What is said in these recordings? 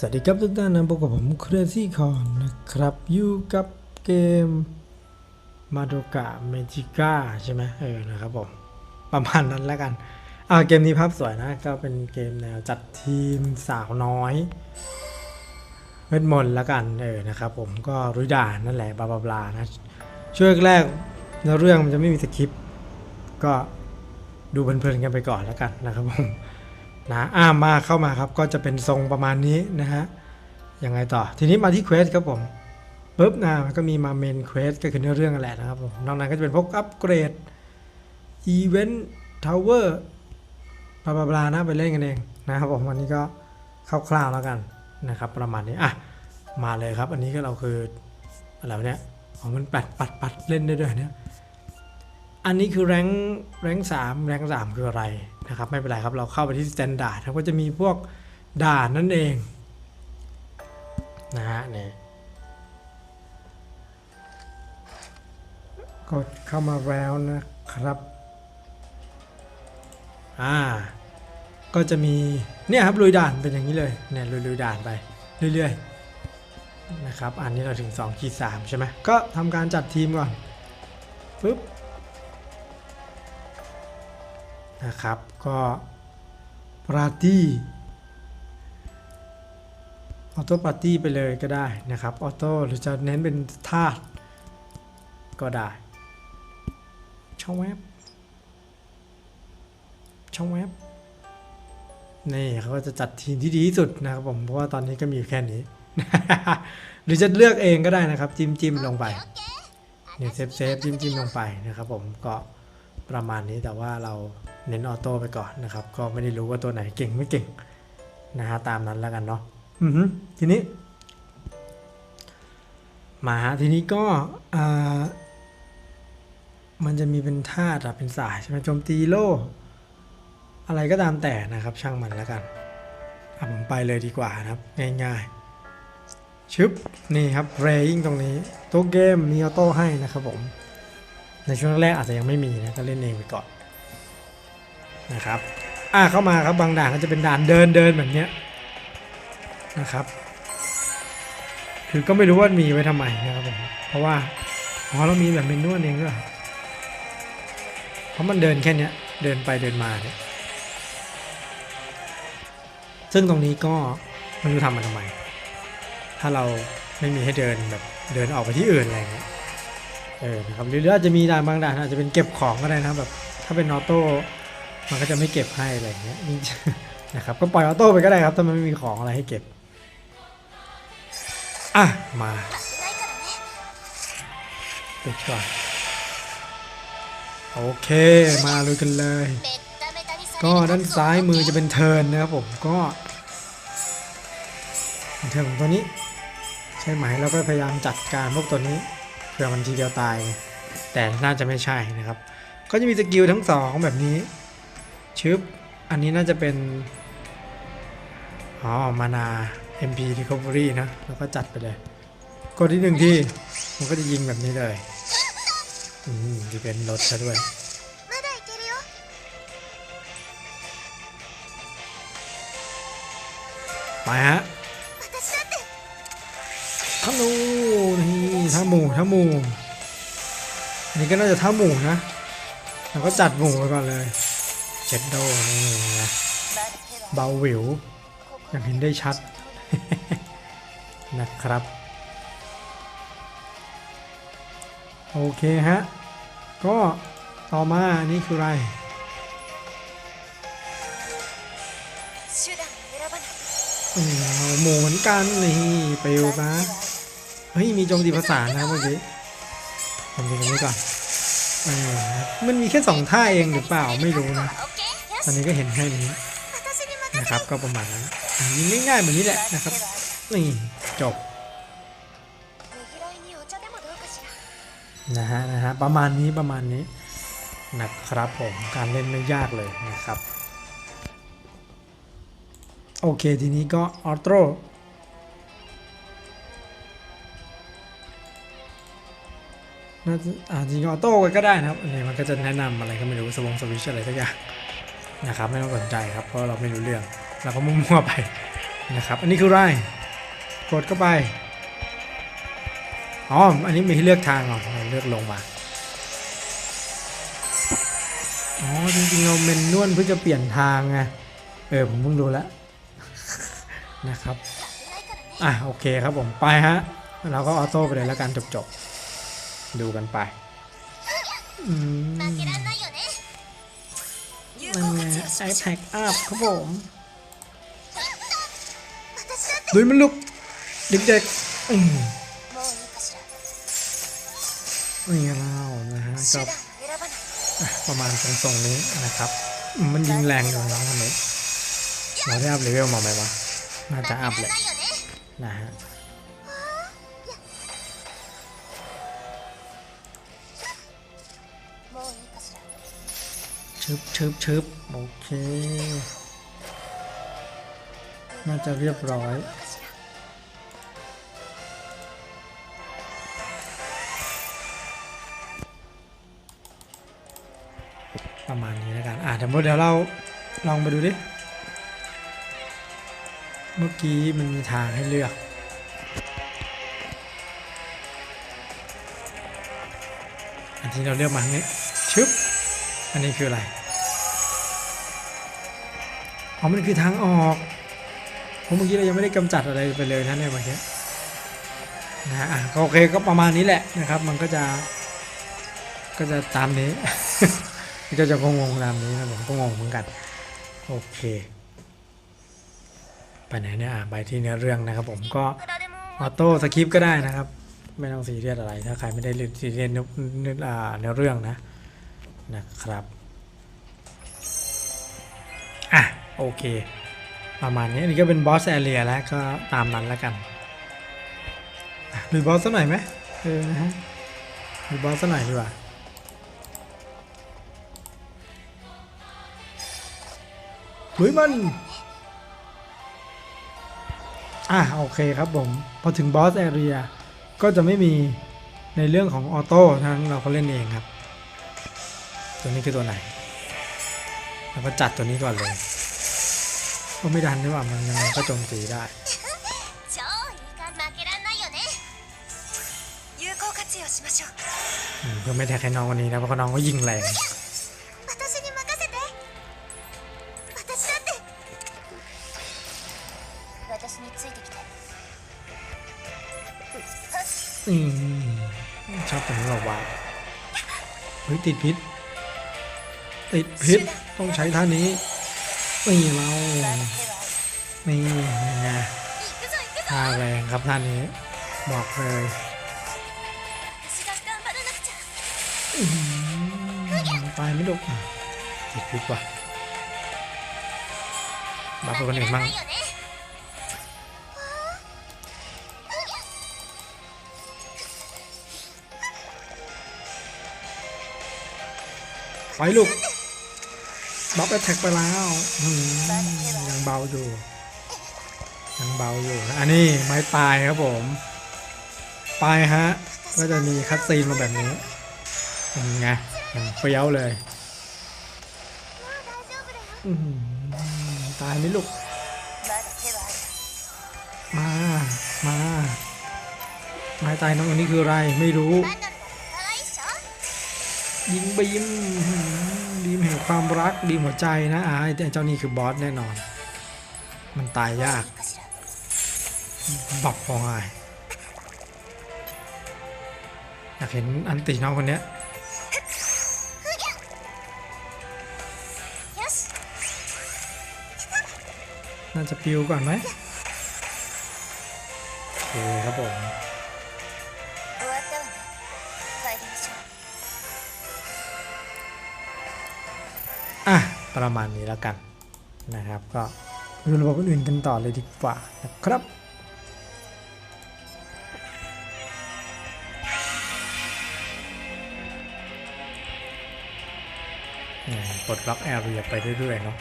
สวัสดีครับทุกท่านนะพบกับผมเครซี่คอนนะครับอยู่กับเกมมาโดกะเมจิก้าใช่ไหมเออนะครับผม ประมาณนั้นแล้วกันอ่าเกมนี้ภาพสวยนะ ก็เป็นเกมแนวจัดทีมสาวน้อยเวทมนต์แล้วกันเออนะครับผมก็รุยด่านนั่นแหละบลาบลาบลานะช่วงแรกเนื้อเรื่องมันจะไม่มีสคริปต์ก็ดูเพลินๆกันไปก่อนแล้วกันนะครับผม นะอ่ามาเข้ามาครับก็จะเป็นทรงประมาณนี้นะฮะยังไงต่อ ทีนี้มาที่เควสครับผมปุ๊บนะมันก็มีมาเมนเควสก็คือเนื้อเรื่องแหละนะครับผมนอกนั้นก็จะเป็นพวกอัปเกรดอีเวนต์ทาวเวอร์บลาบลานะไปเล่นกันเองนะครับผมวันนี้ก็คร่าวๆแล้วกันนะครับประมาณนี้อะมาเลยครับ อันนี้ก็เราคืออะไรเนี่ยอ๋อมันปัดปัดปัดเล่นได้ด้วยเนี่ยอันนี้คือแรงแรงสามแรงสามคืออะไร นะครับ ไม่เป็นไรครับเราเข้าไปที่สแตนดาร์ดก็จะมีพวกด่านนั่นเองนะฮะนี่กดเข้ามาแล้วนะครับอ่าก็จะมีเนี่ยครับลุยด่านเป็นอย่างนี้เลยเนี่ยลุยลุยด่านไปเรื่อยๆนะครับอันนี้เราถึง2ขีด3ใช่ไหมก็ทำการจัดทีมก่อนปึ๊บ นะครับ ก็ปาร์ตี้ออโต้ปาร์ตี้ไปเลยก็ได้นะครับออโต้หรือจะเน้นเป็นธาตุก็ได้ ช่องแวบช่องแวบนี่เขาก็จะจัดทีมที่ดีที่สุดนะครับผมเพราะว่าตอนนี้ก็มีอยู่แค่นี้ หรือจะเลือกเองก็ได้นะครับ จิ้มจิ้มลงไปเนี่ยเซฟเซฟจิ้มจิ้มลงไปนะครับผมก็ ประมาณนี้แต่ว่าเราเน้นออโต้ไปก่อนนะครับ ก็ไม่ได้รู้ว่าตัวไหนเก่งไม่เก่งนะฮะตามนั้นแล้วกันเนาะอือทีนี้ มาฮะทีนี้ก็มันจะมีเป็นธาตุเป็นสายใช่ไหมโจมตีโล อะไรก็ตามแต่นะครับ ช่างมันแล้วกันอะผมไปเลยดีกว่านะครับ ง่ายๆ ชึบ นี่ครับเรยิ่งตรงนี้ ตัวเกมมีออโต้ให้นะครับผม ในช่วงแรกอาจจะยังไม่มีนะก็เล่นเองไปก่อนนะครับอ่าเข้ามาครับบางด่านก็จะเป็นด่านเดินเดินแบบเนี้ยนะครับ คือก็ไม่รู้ว่ามีไว้ทำไมนะครับผมเพราะว่าอ๋อเรามีแบบเมนูเองด้วยเพราะมันเดินแค่เนี้ยเดินไปเดินมาเนี่ยซึ่งตรงนี้ก็ไม่รู้ทำมาทำไม ถ้าเราไม่มีให้เดินแบบเดินออกไปที่อื่นอะไรอย่างเงี้ย เออนะครับหรืออาจจะมีด่านบางด่านอาจจะเป็นเก็บของก็ได้นะแบบถ้าเป็นออโต้มันก็จะไม่เก็บให้อะไรอย่างเงี้ยนะครับก็ปล่อยออโต้ไปก็ได้ครับถ้ามันไม่มีของอะไรให้เก็บอะมาปิดก่อนโอเคมาเลยกันเลย ก็ด้านซ้ายมือจะเป็นเทินนะครับผมก็เทินของตัวนี้ ใช่ไหมเราก็พยายามจัดการพวกตัวนี้ เพื่อมันทีเดียวตายไงแต่น่าจะไม่ใช่นะครับ ก็จะมีสกิลทั้งสองแบบนี้ชึบอันนี้น่าจะเป็น อ๋อ มานา MP Recovery นะ แล้วก็จัดไปเลย กดที่หนึ่งที่ มันก็จะยิงแบบนี้เลย อืมที่เป็นรถซะด้วยไปฮะท่านู ท่าหมูท่าหมูอันนี้ก็น่าจะท่าหมูนะเราก็จัดหมูไปก่อนเลยเจ็ดโดนี่นะเบาหวิวอย่างเห็นได้ชัดนะครับ โอเคฮะ ก็ต่อมาอันนี้คืออะไรอืมเอาหมูเหมือนกันนี่ไปวซะเฮ้ยมีโจมตีภาษานะเมื่อกี้ทำดีกันนี้ก่อนเออมันมีแค่สองท่าเองหรือเปล่าไม่รู้นะตอนนี้ก็เห็นแค่นี้นะครับก็ประมาณนั้นยิงง่ายๆแบบนี้แหละนะครับนี่จบนะฮะนะฮะประมาณนี้ประมาณนี้นะครับผมการเล่นไม่ยากเลยนะครับ โอเคทีนี้ก็ออโต้ น่าจะจริงๆออโต้ก็ได้นะครับ อันนี้มันก็จะแนะนำอะไรก็ไม่รู้สวงสวิชอะไรสักอย่างนะครับ ไม่ต้องสนใจครับ เพราะเราไม่รู้เรื่อง เราก็มั่วๆไปนะครับ อันนี้คือไรกดเข้าไป อ๋อ อันนี้มีให้เลือกทางเหรอเราเลือกลงมา อ๋อ จริงๆเราเมนนวลเพื่อจะเปลี่ยนทางไง เออ ผมเพิ่งรู้แล้วนะครับ อะ โอเคครับผม ไปฮะ เราก็ออโต้ไปเลยแล้วกันจบๆ ดูกันไปอืมไอแพ็กอัพครับผมดูมันลุกเด็กๆนี่เรานะฮะก็ประมาณตรงๆนี้นะครับ มันยิงแรงอยู่น้องคนนี้เราได้อัพเลเวลมาไหมวะ น่าจะอัพเลยนะฮะ ชึบชึบชึบโอเค น่าจะเรียบร้อย ประมาณนี้แล้วกัน อ่าเดี๋ยวเดี๋ยวเราลองไปดูดิ เมื่อกี้มันมีทางให้เลือกอันที่เราเลือกมาทงนี้ชึบ อันนี้คืออะไร อ๋อ มันคือทางออกผมเมื่อกี้เรายังไม่ได้กำจัดอะไรไปเลยนะเนี่ยเมื่อกี้นะอะโอเคก็ประมาณนี้แหละนะครับ มันก็จะก็จะตามนี้ก็จะงงตามนี้นะผมก็งงเหมือนกัน โอเคไปไหนเนี่ยอะไปที่เนื้อเรื่องนะครับ ผมก็ออโต้สคริปก็ได้นะครับ ไม่ต้องซีเรียสอะไรถ้าใครไม่ได้ซีเรียสเนื้อเรื่องนะ นะครับ อะ โอเค ประมาณนี้ อันนี้ก็เป็นบอสแอเรียแล้วก็ตามนั้นแล้วกันอะลุยบอสสักหน่อยไหมเออนะฮะลุยบอสสักหน่อยดีกว่าลุยมันอะโอเคครับผม พอถึงบอสแอเรียก็จะไม่มีในเรื่องของออโต้ทั้งเราก็เล่นเองครับ ตัวนี้คือตัวไหน แล้วก็จัดตัวนี้ก่อนเลยก็ไม่ดันด้วยว่ามันยังไงก็โจมตีได้เพื่อไม่แทกให้น้องคนนี้นะเพราะน้องก็ยิงแรงชอบตรงนี้หรอวะเฮ้ยติดพิษ ติดพิษต้องใช้ท่านี้นี่เรานี่ไงท่าแรงครับท่านี้ บอกเลยตายไม่ดุติดพิษว่ะบัฟคนี้มั้งไปลูก บัฟแอตแทกไปแล้วยังเบาอยู่ยังเบาอยู่ อันนี้ไม้ตายครับผมตายฮะ ก็จะมีคัตซีนมาแบบนี้เป็นไงมันเฟี้ยวเลยตายไหมลูก มา มา ไม้ตายน้องอันนี้คืออะไร ไม่รู้ ยิงบีม ดีมแห่งความรักดีมหัวใจนะอ่าเจ้านี่คือบอสแน่นอน มันตายยาก บับพอง่าอยากเห็นอันติน้องคนเนี้ยน่าจะปิวก่อนไหมโอเคครับผม ประมาณนี้แล้วกันนะครับ ก็ดูระบบอื่นๆกันต่อเลยดีกว่านะครับปลดล็อกแอร์เรียไปเรื่อยๆเนาะ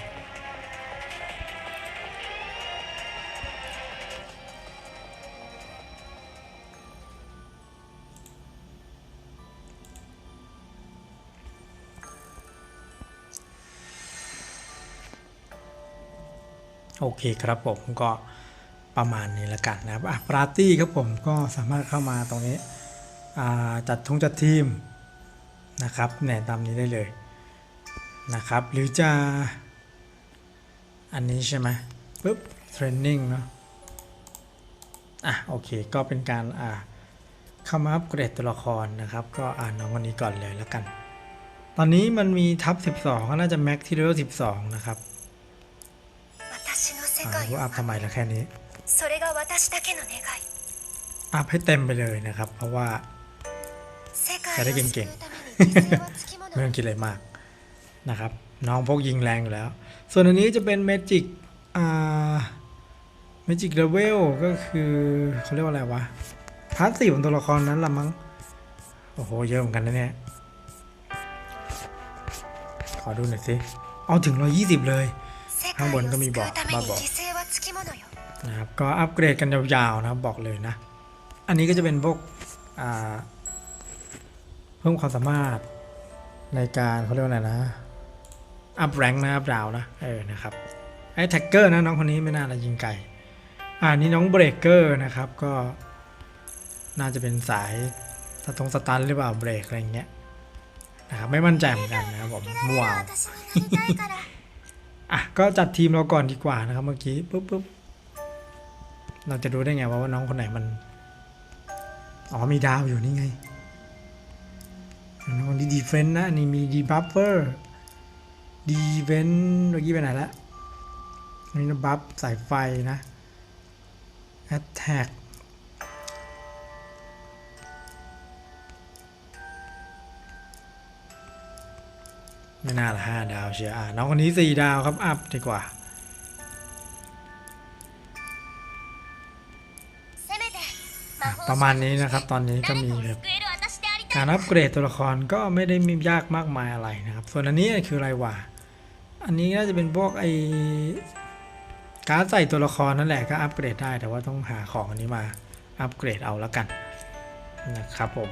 โอเคครับผมก็ประมาณนี้ละกันนะครับปาร์ตี้ครับผมก็สามารถเข้ามาตรงนี้จัดทงจัดทีมนะครับแนวตามนี้ได้เลยนะครับ หรือจะอันนี้ใช่ไหมปุ๊บเทรนนิ่งเนาะอะโอเคก็เป็นการอ่าเข้ามาอัปเกรดตัวละครนะครับ ก็อ่านน้องคนนี้ก่อนเลยแล้วกัน ตอนนี้มันมีทับ 12 ก็น่าจะแม็กที่เลเวล12 นะครับ อัพทำไมละแค่นี้อัพให้เต็มไปเลยนะครับ เพราะว่าจะได้เก่งๆไม่ต้องคิดอะไรมากนะครับ น้องพกยิงแรงอยู่แล้ว ส่วนอันนี้จะเป็นเมจิกอ่าเมจิกเลเวลก็คือเขาเรียกว่าอะไรวะพาร์ทสี่ของตัวละครนั้นละมั้งโอ้โห เยอะเหมือนกันนะเนี่ย ขอดูหน่อยสิ เอาถึง 120 เลย ข้างบนก็มีบอกมาบอกนะครับก็อัปเกรดกันยาวๆนะครับบอกเลยนะ อันนี้ก็จะเป็นพวกเพิ่มความสามารถในการเขาเรียกว่าอะไรนะอัปแรงนะอัพดาวนะเออนะครับไอ้แท็กเกอร์นะน้องคนนี้ไม่น่าจะยิงไกลอ่านี่น้องเบรกเกอร์นะครับก็น่าจะเป็นสายสตรงสตันหรือเปล่าเบรกอะไรเงี้ยนะครับไม่มั่นใจเหมือนกันนะครับผมมัว อะก็จัดทีมเราก่อนดีกว่านะครับเมื่อกี้ปุ๊บปุ๊บเราจะรู้ได้ไงว่าว่าน้องคนไหนมัน อ๋อมีดาวอยู่นี่ไงน้องที่ดีเฟนต์นะอันนี้มีดีบัฟเฟอร์ดีเวนเมื่อกี้ไปไหนละนี่นะบัฟสายไฟนะแอตแทก ไม่น่าละห้าดาวเชียร์น้องคนนี้สี่ดาวครับ อัพดีกว่าประมาณนี้นะครับ ตอนนี้ก็มีแบบการอัปเกรดตัวละครก็ไม่ได้มียากมากมายอะไรนะครับ ส่วนอันนี้คืออะไรวะอันนี้น่าจะเป็นพวกไอการใส่ตัวละครนั่นแหละก็อัปเกรดได้แต่ว่าต้องหาของอันนี้มาอัปเกรดเอาแล้วกันนะครับผม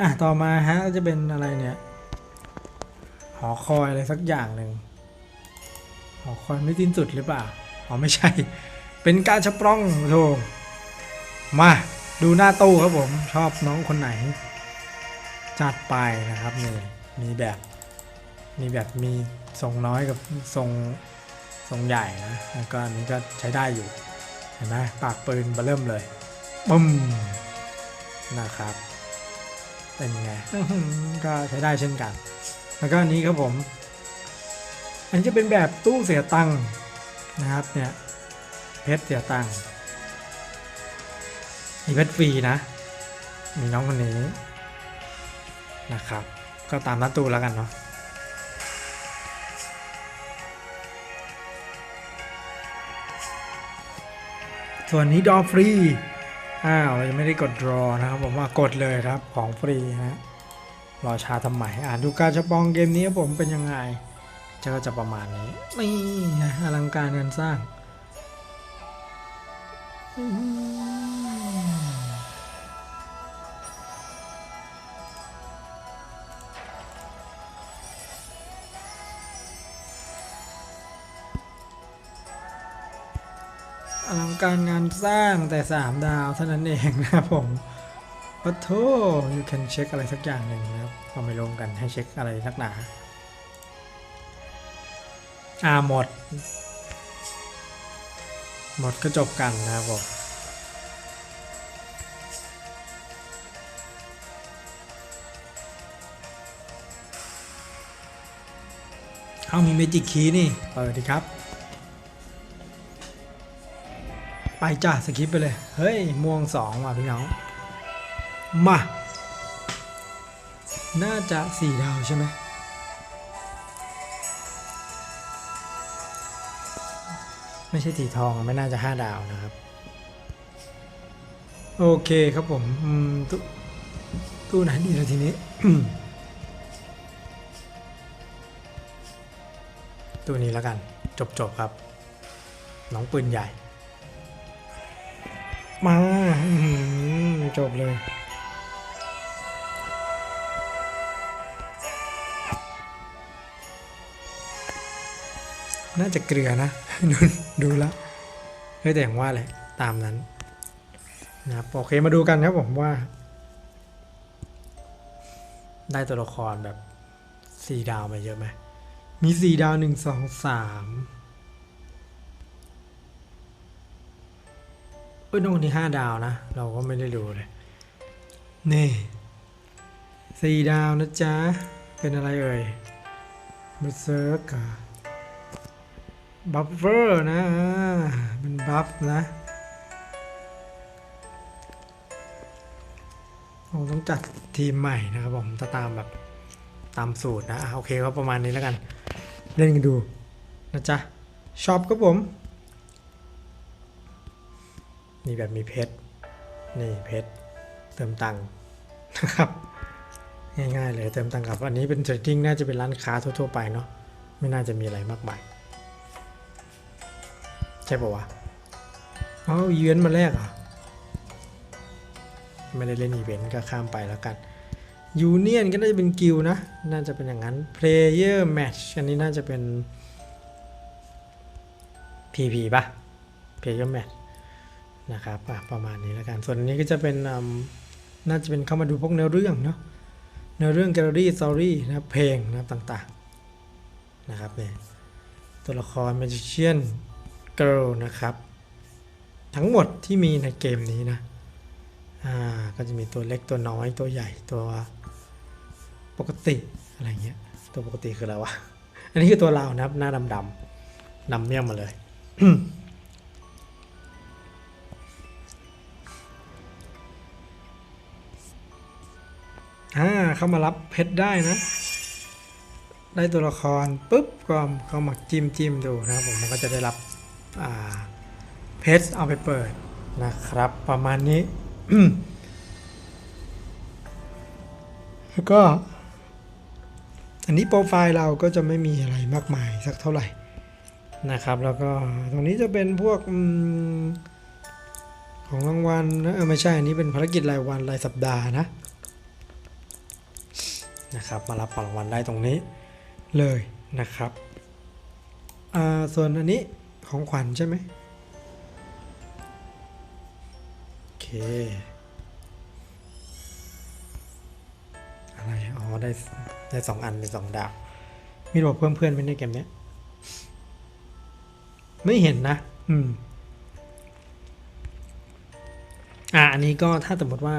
อะ ต่อมาฮะก็จะเป็นอะไรเนี่ย หอคอยอะไรสักอย่างหนึ่งหอคอยไม่สิ้นสุดหรือเปล่าอ๋อไม่ใช่ เป็นการชับปล้องโธ่มาดูหน้าตู้ครับผมชอบน้องคนไหน จัดไปนะครับนี่มีแบบมีแบบมีทรงน้อยกับทรงทรงใหญ่นะแล้วก็อันนี้ก็ใช้ได้อยู่ เห็นไหมปากปืนเบอเริ่มเลยบึ้มนะครับ เป็นไงก็ใช้ได้เช่นกัน แล้วก็อันนี้ครับผม อันนี้จะเป็นแบบตู้เสียตังค์นะครับเนี่ยเพชรเสียตังค์มีเพชรฟรีนะ มีน้องคนนี้นะครับ ก็ตามหน้าตู้แล้วกันเนาะส่วนนี้ดอฟรี อ้าวเรายังไม่ได้กดรอนะครับผมว่ากดเลยครับของฟรีนะรอชาทำไมอ่านดูการจะปองเกมนี้ผมเป็นยังไงจะก็จะประมาณนี้นี่อลังการงานสร้าง การงานสร้างแต่สามดาวเท่านั้นเองนะครับผมปะโท you can เช็คอะไรสักอย่างหนึ่งนะครับก็ไม่ลงกันให้เช็คอะไรนักหนาอ่าหมด หมดก็จบกันนะครับผมเอามีเมจิกคีนี่ เปิดดีครับ ไปจ้าสกิปไปเลย เฮ้ย ม่วงสองว่ะพี่น้อง มา น่าจะสี่ดาวใช่ไหมไม่ใช่สีทองไม่น่าจะห้าดาวนะครับ โอเคครับผมตู้ตู้ไหนดีแล้วทีนี้ตู้นี้แล้วกัน จบๆครับ น้องปืนใหญ่ มาจบเลยน่าจะเกลือนะดูดูแล้วเฮ้ยแต่อย่างว่าแหละตามนั้นนะครับโอเคมาดูกันครับผมว่า ได้ตัวละครแบบสี่ดาวมาเยอะไหมมีสี่ดาวหนึ่งสองสาม เอ้ยน้องคนนี้ห้าดาวนะ เราก็ไม่ได้ดูเลย นี่สี่ดาวนะจ๊ะ เป็นอะไรเอ่ยเบอร์เซิร์กบัฟเฟอร์นะเป็นบัฟนะเราต้องจัดทีมใหม่นะครับผมถ้าตามแบบตามสูตรนะ โอเคก็ประมาณนี้แล้วกัน เล่นกันดูนะจ๊ะ ชอปครับผม นี่แบบมีเพชร นี่เพชร เติมตังค์นะครับ ง่ายๆเลยเติมตังค์กับ อันนี้เป็นเทรดดิ้งน่าจะเป็นร้านค้าทั่วๆไปเนาะ ไม่น่าจะมีอะไรมากมาย ใช่ปะวะอ๋ออีเวนต์มาแรกอะ ไม่ได้เล่นอีเวนต์ก็ข้ามไปแล้วกันยูเนียนก็น่าจะเป็นกิลนะ น่าจะเป็นอย่างนั้น Player Match อันนี้น่าจะเป็น PP ป่ะ Player Match นะครับประมาณนี้แล้วกัน ส่วนนี้ก็จะเป็นน่าจะเป็นเข้ามาดูพวกเนื้อเรื่องเนาะเนื้อเรื่องแกลเลอรี่สตอรี่นะเพลงนะต่างๆนะครับเนี่ยตัวละคร Magician Girl นะครับ ทั้งหมดที่มีในเกมนี้นะอ่าก็จะมีตัวเล็กตัวน้อยตัวใหญ่ตัวปกติอะไรเงี้ยตัวปกติคืออะไรวะ อันนี้คือตัวเรานะครับหน้าดำดำๆดำเมี่ยมมาเลย อ่าเข้ามารับเพชรได้นะ ได้ตัวละครปุ๊บก็เข้ามาจิ้มจิ้มดูนะครับผมมันก็จะได้รับอ่าเพชรเอาไปเปิดนะครับ ประมาณนี้แล้วก็ อันนี้โปรไฟล์เราก็จะไม่มีอะไรมากมายสักเท่าไหร่นะครับ แล้วก็ตรงนี้จะเป็นพวกของรางวัลนะเออไม่ใช่อันนี้เป็นภารกิจรายวันรายสัปดาห์นะ นะครับ มารับของรางวัลได้ตรงนี้เลยนะครับส่วนอันนี้ของขวัญใช่ไหมโอเค อะไร อ๋อ ได้ได้สองอันเป็นสองดาว มีระบบเพิ่มเพื่อนไหมในเกมเนี้ยไม่เห็นนะ อืม อะอันนี้ก็ถ้าสมมติว่า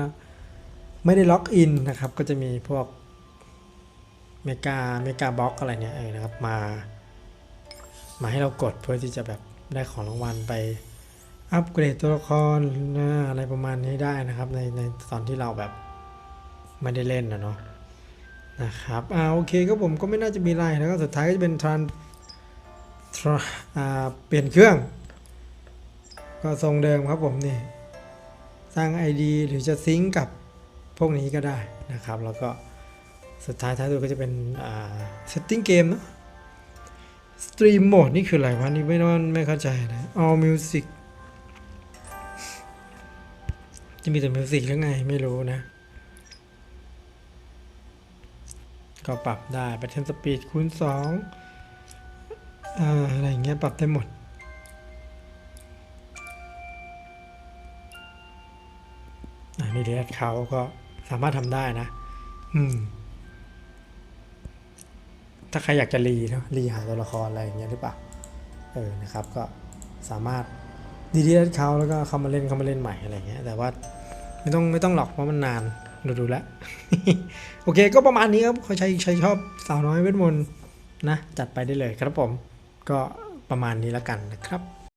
ไม่ได้ล็อกอินนะครับ ก็จะมีพวก เมกาเมกาบ็อกอะไรเนี่ยเออนะครับมา มาให้เรากดเพื่อที่จะแบบได้ของรางวัลไปอัปเกรดตัวละครนะอะไรประมาณนี้ได้นะครับในในตอนที่เราแบบไม่ได้เล่นนะเนาะนะครับอ่าโอเคก็ผมก็ไม่น่าจะมีอะไรแล้วก็สุดท้ายก็จะเป็นทรานทรอ่าเปลี่ยนเครื่อง ก็ทรงเดิมครับผมนี่สร้าง ID หรือจะซิงกับพวกนี้ก็ได้นะครับ แล้วก็ สุดท้ายท้ายสุดก็จะเป็นอ่า setting game เนอะ stream mode นี่คืออะไรวะนี่ไม่ไม่ไม่เข้าใจนะ all music จะมีแต่มิวสิกหรือไงไม่รู้นะ ก็ปรับได้แบตเทนสปีดคูณ2อ่าอะไรอย่างเงี้ยปรับได้หมด อันนี้เดทเขาก็สามารถทำได้นะ อืม ถ้าใครอยากจะรีเนาะรีหาตัวละครอะไรอย่างเงี้ยหรือเปล่าเออนะครับก็สามารถดีดีเขาแล้วก็เข้ามาเล่นเข้ามาเล่นใหม่อะไรเงี้ยแต่ว่าไม่ต้องไม่ต้องหลอกเพราะมันนานดูดูแล้วโอเคก็ประมาณนี้ครับใครใช้ใครชอบสาวน้อยเวทมนต์นะจัดไปได้เลยครับผมก็ประมาณนี้แล้วกันนะครับ